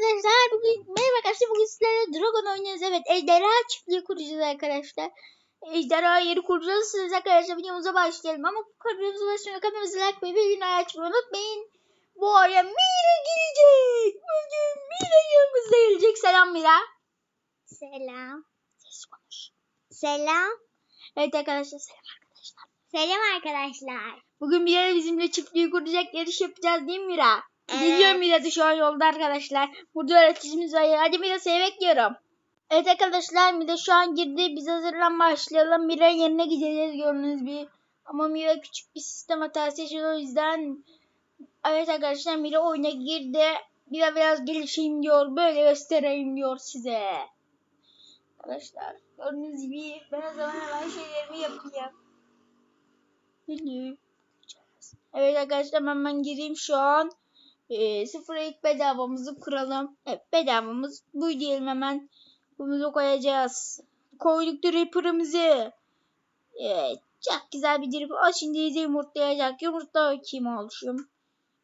arkadaşlar. Bugün merhaba arkadaşlar. Bugün sizlerle Dragon oynuyoruz. Evet ejderha çiftliği kuracağız arkadaşlar. Ejderha yeri kuracağız. Siz arkadaşlar videomuza başlayalım. Ama kanalımıza başlayalım. Kanalımıza like ve bildirim açmayı unutmayın. Bu araya Mira gelecek. Bugün Mira yanımızda gelecek. Selam Mira. Selam. Ses konuş. Selam. Evet arkadaşlar selam arkadaşlar. Selam arkadaşlar. Bugün Mira bizimle çiftliği kuracak yarış yapacağız değil mi Mira? Evet. Geliyor Mira da şu an yolda arkadaşlar. Burada öğreticimiz var. Hadi Mira seni bekliyorum. Evet arkadaşlar Mira şu an girdi. Biz hazırlan başlayalım. Mira'nın yerine gideceğiz gördüğünüz bir. Ama Mira küçük bir sistem hatası yaşadı o yüzden. Evet arkadaşlar Mira oyuna girdi. Mira biraz gelişeyim diyor. Böyle göstereyim diyor size. Arkadaşlar gördüğünüz gibi ben o zaman hemen şeylerimi yapayım. Evet arkadaşlar hemen gireyim şu an. E, sıfıra ilk bedavamızı kuralım. Evet bedavamız bu diyelim hemen. Bunu koyacağız. Koyduk dripper'ımızı. Evet çok güzel bir dripper. O şimdi bize yumurtlayacak. Yumurta kim oluşum?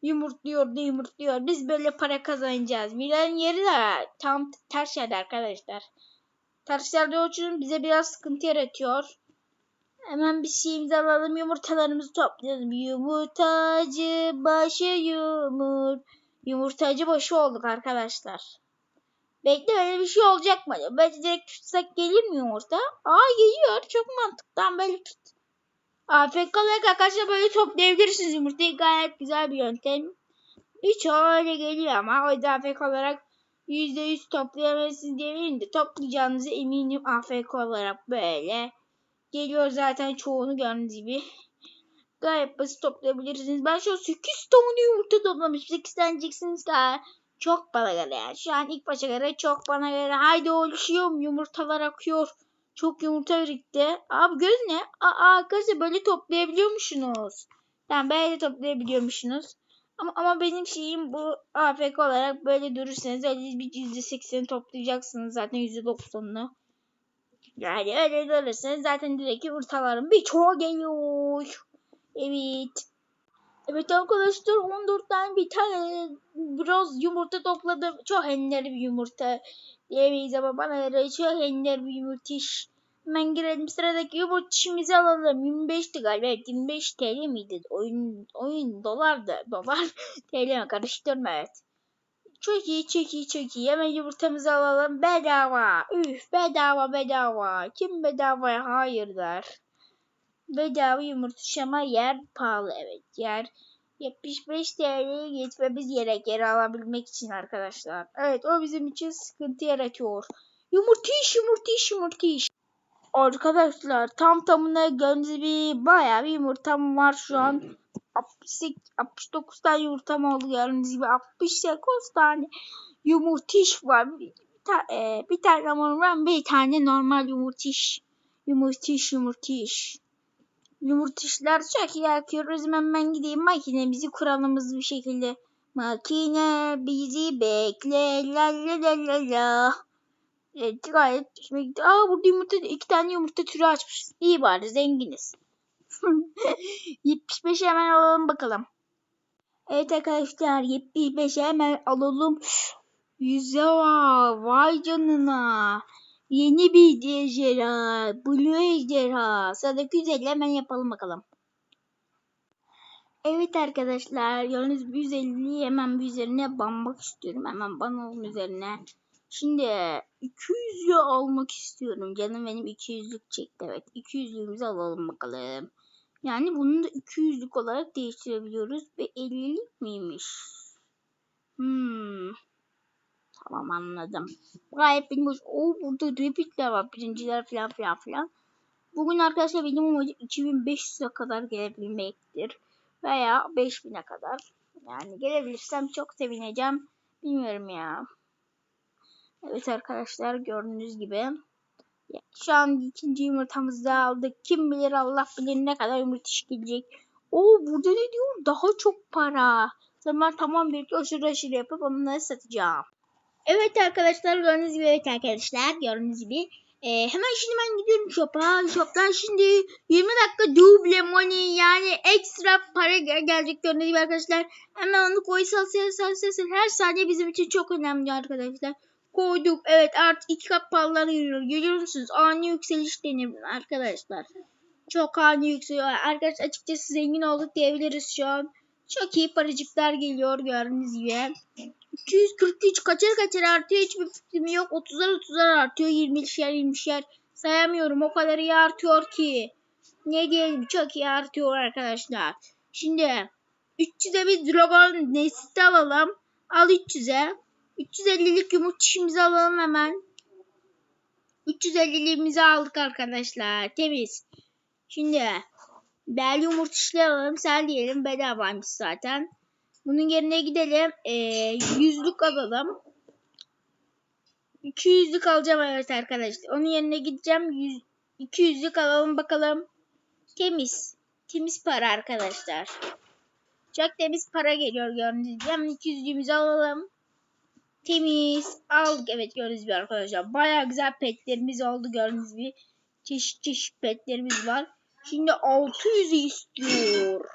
Yumurtluyor da yumurtluyor. Biz böyle para kazanacağız. Milan yeri de tam ters yerde arkadaşlar. Ters yerde için bize biraz sıkıntı yaratıyor. Hemen bir şeyimizi alalım. Yumurtalarımızı toplayalım. Yumurtacı başı yumur. Yumurtacı başı olduk arkadaşlar. Bekle öyle bir şey olacak mı? Belki direkt tutsak gelir mi yumurta? Aa geliyor. Çok mantıklı. Böyle tut. AFK olarak arkadaşlar böyle toplayabilirsiniz yumurtayı. Gayet güzel bir yöntem. Hiç öyle geliyor ama o yüzden AFK olarak %100 toplayamazsınız diyebilirim de toplayacağınızı eminim AFK olarak böyle geliyor zaten çoğunu gördüğünüz gibi. Gayet basit toplayabilirsiniz. Ben şu an 8 tane yumurta toplamışım. 8 tane ki "Aa, çok bana göre yani. Şu an ilk başa göre çok bana göre. Haydi oluşuyorum yumurtalar akıyor. Çok yumurta birikti. Abi göz ne? Aa arkadaşlar böyle toplayabiliyormuşsunuz. Yani böyle toplayabiliyormuşsunuz. Ama, ama benim şeyim bu AFK olarak böyle durursanız öyle bir %80'i toplayacaksınız zaten %90'ını. Yani öyle durursanız zaten direkt yumurtaların birçoğu geliyor. Evet. Evet arkadaşlar 14 tane bir tane biraz yumurta topladım. Çok ender bir yumurta diyemeyiz ama bana göre çok ender bir yumurta iş. Hemen girelim sıradaki yumurta işimizi alalım. 25'ti galiba. Evet 25 TL miydi? Oyun, oyun dolardı. Dolar TL mi? Karıştırma evet. Çok iyi, çok iyi, çok iyi. Hemen yumurtamızı alalım. Bedava. Üf, bedava, bedava. Kim bedavaya hayır der. Bedava yumurta ama yer pahalı. Evet, yer 75 TL'ye geçmemiz gerek yer alabilmek için arkadaşlar. Evet, o bizim için sıkıntı yaratıyor. Yumurta iş, yumurta iş, yumurta iş. Arkadaşlar tam tamına gördüğünüz gibi bayağı bir yumurtam var şu an. 68, 69 tane yumurtam oldu gördüğünüz gibi 68 tane yumurta iş var. Bir, ta, e, bir tane normal bir tane normal yumurta iş. Yumurta iş yumurta iş. Yumurta işler çok iyi yakıyoruz. Hemen gideyim makinemizi kuralım hızlı bir şekilde. Makine bizi bekle la la la la la. Evet gayet hoşuma gitti. Aa burada yumurta iki tane yumurta türü açmışız. İyi bari zenginiz. 75 hemen alalım bakalım. Evet arkadaşlar 75 hemen alalım. Yüze var. Vay canına. Yeni bir ejderha. Blue ejderha. Sıradaki güzel hemen yapalım bakalım. Evet arkadaşlar gördüğünüz 150'yi hemen üzerine banmak istiyorum. Hemen banalım üzerine. Şimdi 200'ü almak istiyorum. Canım benim 200'lük çekti. Evet 200'lüğümüzü alalım bakalım. Yani bunu da 200'lük olarak değiştirebiliyoruz. Ve 50'lik miymiş? Hmm. Tamam anladım. Gayet benim hoş. Oo burada repeatler var. Birinciler falan filan filan. Bugün arkadaşlar benim amacım 2500'e kadar gelebilmektir. Veya 5000'e kadar. Yani gelebilirsem çok sevineceğim. Bilmiyorum ya. Evet arkadaşlar gördüğünüz gibi. Şu an ikinci yumurtamızı da aldık. Kim bilir Allah bilir ne kadar yumurta gelecek. Oo burada ne diyor? Daha çok para. Zaman tamam bir aşırı aşırı yapıp onları satacağım. Evet arkadaşlar gördüğünüz gibi evet arkadaşlar gördüğünüz gibi Ee, hemen şimdi ben gidiyorum shop'a. Shop'tan şimdi 20 dakika double money yani ekstra para gel- gelecek gördüğünüz gibi arkadaşlar. Hemen onu koysal sel sel her saniye bizim için çok önemli arkadaşlar. Koyduk. Evet artık iki kat paralar geliyor. Görüyor musunuz? Ani yükseliş denir arkadaşlar. Çok ani yükseliyor. Arkadaşlar açıkçası zengin olduk diyebiliriz şu an. Çok iyi paracıklar geliyor gördüğünüz gibi. 243 kaçar kaçar artıyor hiçbir fikrim yok. 30'lar 30'lar artıyor. 20'şer 20'şer sayamıyorum. O kadar iyi artıyor ki. Ne diyelim çok iyi artıyor arkadaşlar. Şimdi 300'e bir dragon nesli alalım. Al 300'e. 350'lik yumurtişimizi alalım hemen. 350'liğimizi aldık arkadaşlar. Temiz. Şimdi Bel yumurtişleri alalım. Sel diyelim. Bedavaymış zaten. Bunun yerine gidelim. Ee, yüzlük alalım. 200'lük alacağım evet arkadaşlar. Onun yerine gideceğim. 100, 200'lük alalım bakalım. Temiz. Temiz para arkadaşlar. Çok temiz para geliyor gördüğünüz gibi. Hemen 200'lüğümüzü alalım. Temiz. Aldık evet gördüğünüz gibi arkadaşlar. Baya güzel petlerimiz oldu gördüğünüz gibi. Çeşit çeşit petlerimiz var. Şimdi 600 istiyor.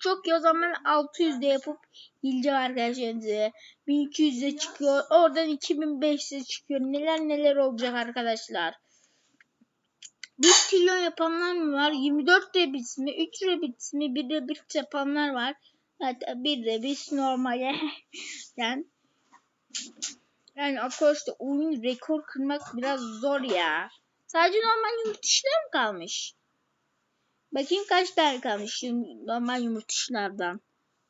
Çok iyi o zaman 600'de yapıp gideceğim arkadaşlar. 1200'de çıkıyor. Oradan 2500'de çıkıyor. Neler neler olacak arkadaşlar. 1 trilyon yapanlar mı var? 24 rebit mi? 3 rebit mi? 1 rebit yapanlar var. Zaten 1 rebit normale. yani yani arkadaşlar oyun rekor kırmak biraz zor ya. Sadece normal yumurta işler mi kalmış? Bakayım kaç tane kalmış normal yumurtuşlardan.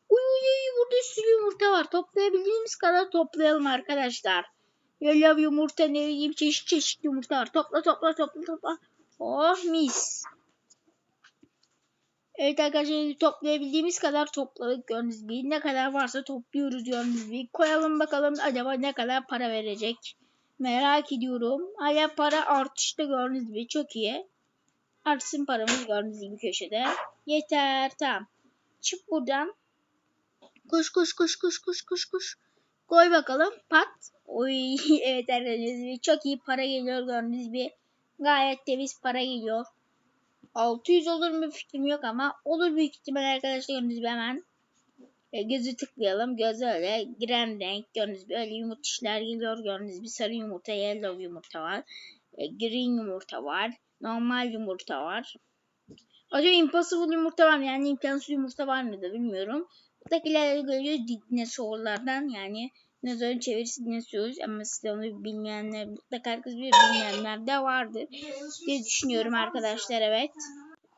Uy uy uy burada sürü yumurta var. Toplayabildiğimiz kadar toplayalım arkadaşlar. Yellow yumurta ne bileyim çeşit çeşit yumurta var. Topla topla topla topla. Oh mis. Evet arkadaşlar toplayabildiğimiz kadar topladık gördüğünüz gibi. Ne kadar varsa topluyoruz gördüğünüz gibi. Koyalım bakalım acaba ne kadar para verecek. Merak ediyorum. Hala para artışta gördüğünüz gibi çok iyi. Artsın paramız gördüğünüz gibi köşede. Yeter tamam. Çık buradan. Koş koş koş koş koş koş koş. Koy bakalım. Pat. Oy evet arkadaşlar çok iyi para geliyor gördüğünüz gibi. Gayet temiz para geliyor. 600 olur mu fikrim yok ama olur büyük ihtimal arkadaşlar gördüğünüz gibi hemen. E, gözü tıklayalım. Göz öyle giren renk gördüğünüz gibi öyle yumurta geliyor gördüğünüz gibi sarı yumurta, yellow yumurta var. E, green yumurta var. Normal yumurta var. Acaba impossible yumurta var mı? Yani imkansız yumurta var mı da bilmiyorum. Buradakileri görüyoruz dinosorlardan yani dinozorun çevirisi dinosoruz ama size onu bilmeyenler mutlaka herkes bilir bilmeyenler de vardır diye düşünüyorum arkadaşlar evet.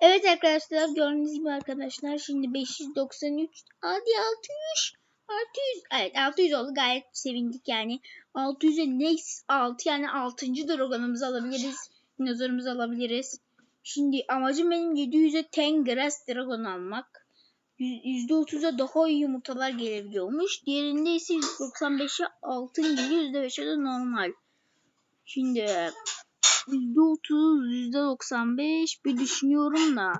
Evet arkadaşlar gördüğünüz gibi arkadaşlar şimdi 593 hadi 600 600 evet 600 oldu gayet sevindik yani 600'e next 6 yani 6. dragonumuzu alabiliriz dinozorumuzu alabiliriz. Şimdi amacım benim 700'e Tengrass Dragon almak. %30'a daha iyi yumurtalar gelebiliyormuş. Diğerinde ise 195'e altın geliyor. %5'e de normal. Şimdi %30, %95 bir düşünüyorum da.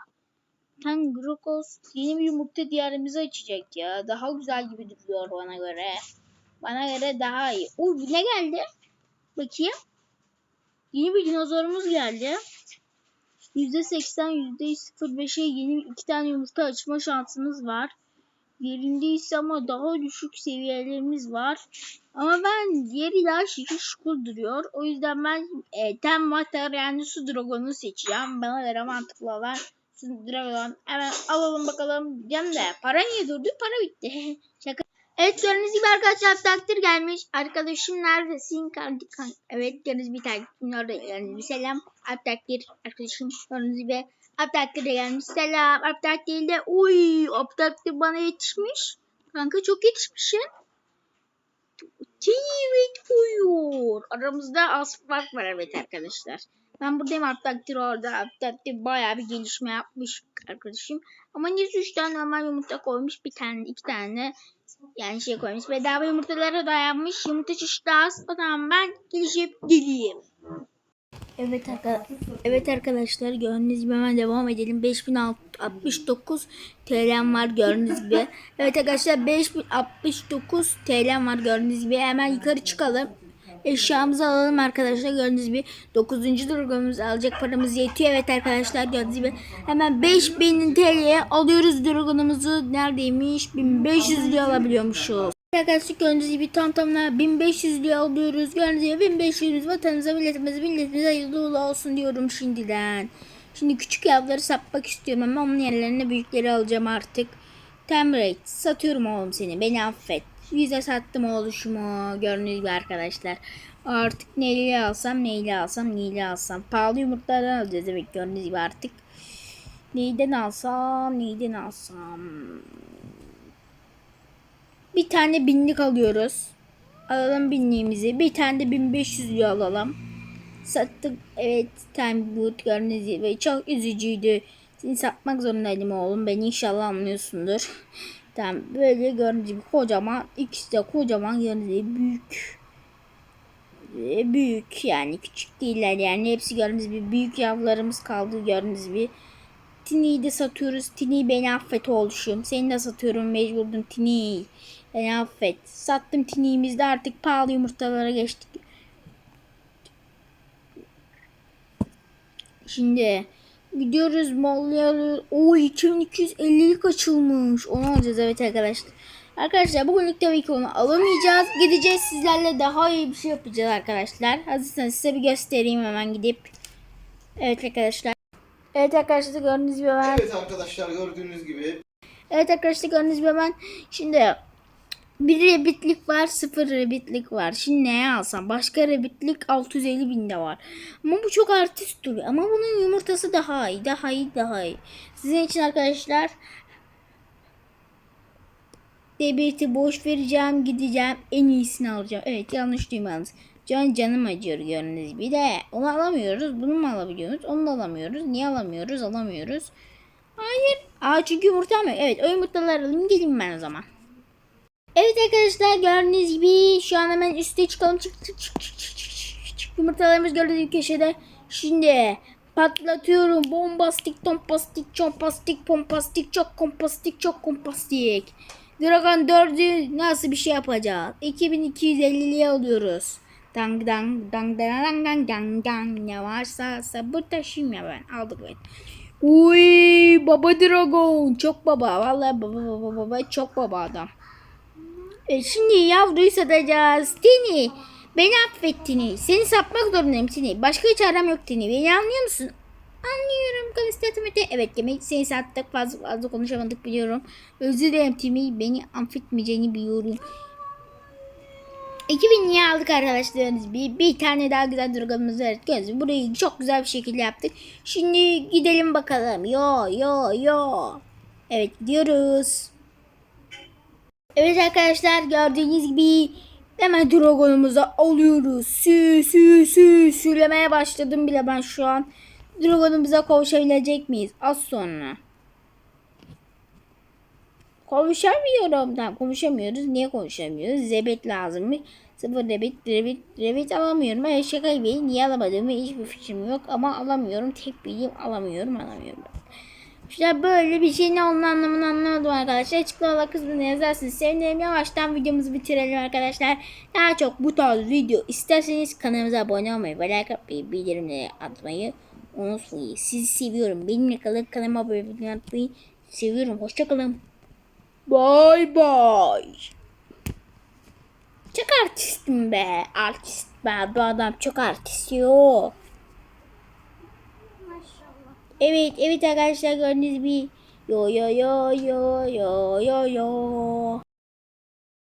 Tengrokos yeni bir yumurta diyarımızı açacak ya. Daha güzel gibi duruyor bana göre. Bana göre daha iyi. Uy ne geldi? Bakayım. Yeni bir dinozorumuz geldi. %80, %05'e yeni iki tane yumurta açma şansımız var. Yerinde ise ama daha düşük seviyelerimiz var. Ama ben diğeri daha şükür şukur duruyor. O yüzden ben e, Ten Water yani su dragonu seçeceğim. Bana göre mantıklı olan su dragon. Hemen alalım bakalım. Canım da para niye durdu? Para bitti. Şaka. Evet gördüğünüz gibi arkadaşlar takdir gelmiş. Arkadaşım neredesin? Kanka. Evet gördüğünüz bir takdir orada bir selam. Alp takdir arkadaşım gördüğünüz gibi. Alp takdir de gelmiş. Selam. Alp takdir de uy Alp takdir bana yetişmiş. Kanka çok yetişmişsin. Evet buyur. Aramızda az fark var evet arkadaşlar. Ben buradayım Alp takdir orada. Alp takdir bayağı bir gelişme yapmış arkadaşım. Ama 103 tane normal yumurta koymuş. Bir tane iki tane yani şey koymuş. Bedava yumurtalara dayanmış. Yumurta çeşitli az. O zaman ben gelişip geleyim. Evet, arka- evet arkadaşlar gördüğünüz gibi hemen devam edelim. 5069 TL'm var gördüğünüz gibi. Evet arkadaşlar 5069 TL'm var gördüğünüz gibi. Hemen yukarı çıkalım. Eşyamızı alalım arkadaşlar. Gördüğünüz gibi 9. durgumuzu alacak paramız yetiyor. Evet arkadaşlar gördüğünüz gibi hemen 5000 TL'ye alıyoruz durgunumuzu. Neredeymiş? 1500 liraya alabiliyormuşuz. Arkadaşlar gördüğünüz gibi tam tamına 1500 liraya alıyoruz. Gördüğünüz gibi 1500 vatanımıza milletimize milletimize hayırlı uğurlu olsun diyorum şimdiden. Şimdi küçük yavruları satmak istiyorum ama onun yerlerine büyükleri alacağım artık. Temrate satıyorum oğlum seni beni affet. Yüze sattım oğluşumu gördüğünüz gibi arkadaşlar. Artık neyle alsam neyle alsam neyle alsam. Pahalı yumurtalardan alacağız evet gördüğünüz gibi artık. Neyden alsam neyden alsam. Bir tane binlik alıyoruz. Alalım binliğimizi. Bir tane de 1500 lira alalım. Sattık. Evet time boot gördüğünüz gibi çok üzücüydü. Seni satmak zorundaydım oğlum. Beni inşallah anlıyorsundur. Tamam böyle gördüğünüz gibi kocaman. ikisi de kocaman gördüğünüz büyük. Ee, Büyük yani küçük değiller yani hepsi gördüğünüz gibi büyük yavrularımız kaldı gördüğünüz gibi. Tini'yi de satıyoruz. Tini beni affet oluşum. Seni de satıyorum mecburdum Tini. Beni affet. Sattım Tini'mizi de artık pahalı yumurtalara geçtik. Şimdi gidiyoruz Molla'ya. O 2250'lik açılmış. Onu alacağız evet arkadaşlar. Arkadaşlar bugünlük tabii ki onu alamayacağız. Gideceğiz sizlerle daha iyi bir şey yapacağız arkadaşlar. Hazırsanız size bir göstereyim hemen gidip. Evet arkadaşlar. Evet arkadaşlar gördüğünüz gibi ben Evet arkadaşlar gördüğünüz gibi Evet arkadaşlar gördüğünüz gibi ben şimdi bir rebitlik var sıfır rebitlik var. Şimdi neye alsam? Başka rebitlik 650 binde var. Ama bu çok artist duruyor. Ama bunun yumurtası daha iyi. Daha iyi daha iyi. Sizin için arkadaşlar Debiti boş vereceğim gideceğim en iyisini alacağım. Evet yanlış duymadınız. Can canım acıyor gördüğünüz bir de onu alamıyoruz. Bunu mu alabiliyoruz? Onu da alamıyoruz. Niye alamıyoruz? Alamıyoruz. Hayır. Aa çünkü yumurta mı? Evet o yumurtaları alayım gelin ben o zaman. Evet arkadaşlar gördüğünüz gibi şu an hemen üste çıkalım. Çık çık çık çık çık çık çık. Yumurtalarımız gördüğünüz köşede. Şimdi patlatıyorum. Bombastik, tompastik, çompastik, pompastik, çok kompastik, çok kompastik. Dragon 4'ü nasıl bir şey yapacağız? 2250'liye alıyoruz. Dang dang dang dang dang dang dang varsa sabır taşıyayım ya ben aldık ben. Uy baba dragon çok baba vallahi baba baba baba çok baba adam. E şimdi yavruyu satacağız. Tini beni affet Tini. Seni satmak zorundayım Tini. Başka çarem yok Tini. Beni anlıyor musun? Anlıyorum Kalistatimete. Evet demek seni sattık fazla fazla konuşamadık biliyorum. Özür dilerim Timi. Beni affetmeyeceğini biliyorum. 2000 niye aldık arkadaşlarınız? Bir, bir tane daha güzel var. Göz. Burayı çok güzel bir şekilde yaptık. Şimdi gidelim bakalım. Yo yo yo. Evet gidiyoruz. Evet arkadaşlar gördüğünüz gibi hemen dragonumuzu alıyoruz. Sü sü sü sülemeye başladım bile ben şu an. Dragonumuza kavuşabilecek miyiz? Az sonra. Konuşamıyorum. Tamam konuşamıyoruz. Niye konuşamıyoruz? Zebet lazım mı? Sıfır debit, debit, debit alamıyorum. Evet şaka gibi. Niye alamadığımı hiçbir fikrim yok. Ama alamıyorum. Tek bildiğim alamıyorum. Alamıyorum. İşte böyle bir şey ne olduğunu anlamını anlamadım arkadaşlar. Açıklama kısmına yazarsınız. Sevinirim. Yavaştan videomuzu bitirelim arkadaşlar. Daha çok bu tarz video isterseniz kanalımıza abone olmayı ve like atmayı, bildirimleri atmayı unutmayın. Sizi seviyorum. Benimle kalın. Kanalıma abone olmayı. Seviyorum. Hoşçakalın. Bye bye. Çok artistim be. Artist be. Bu adam çok artist. Yo. Evet evet arkadaşlar gördüğünüz gibi. Yo yo yo yo yo yo yo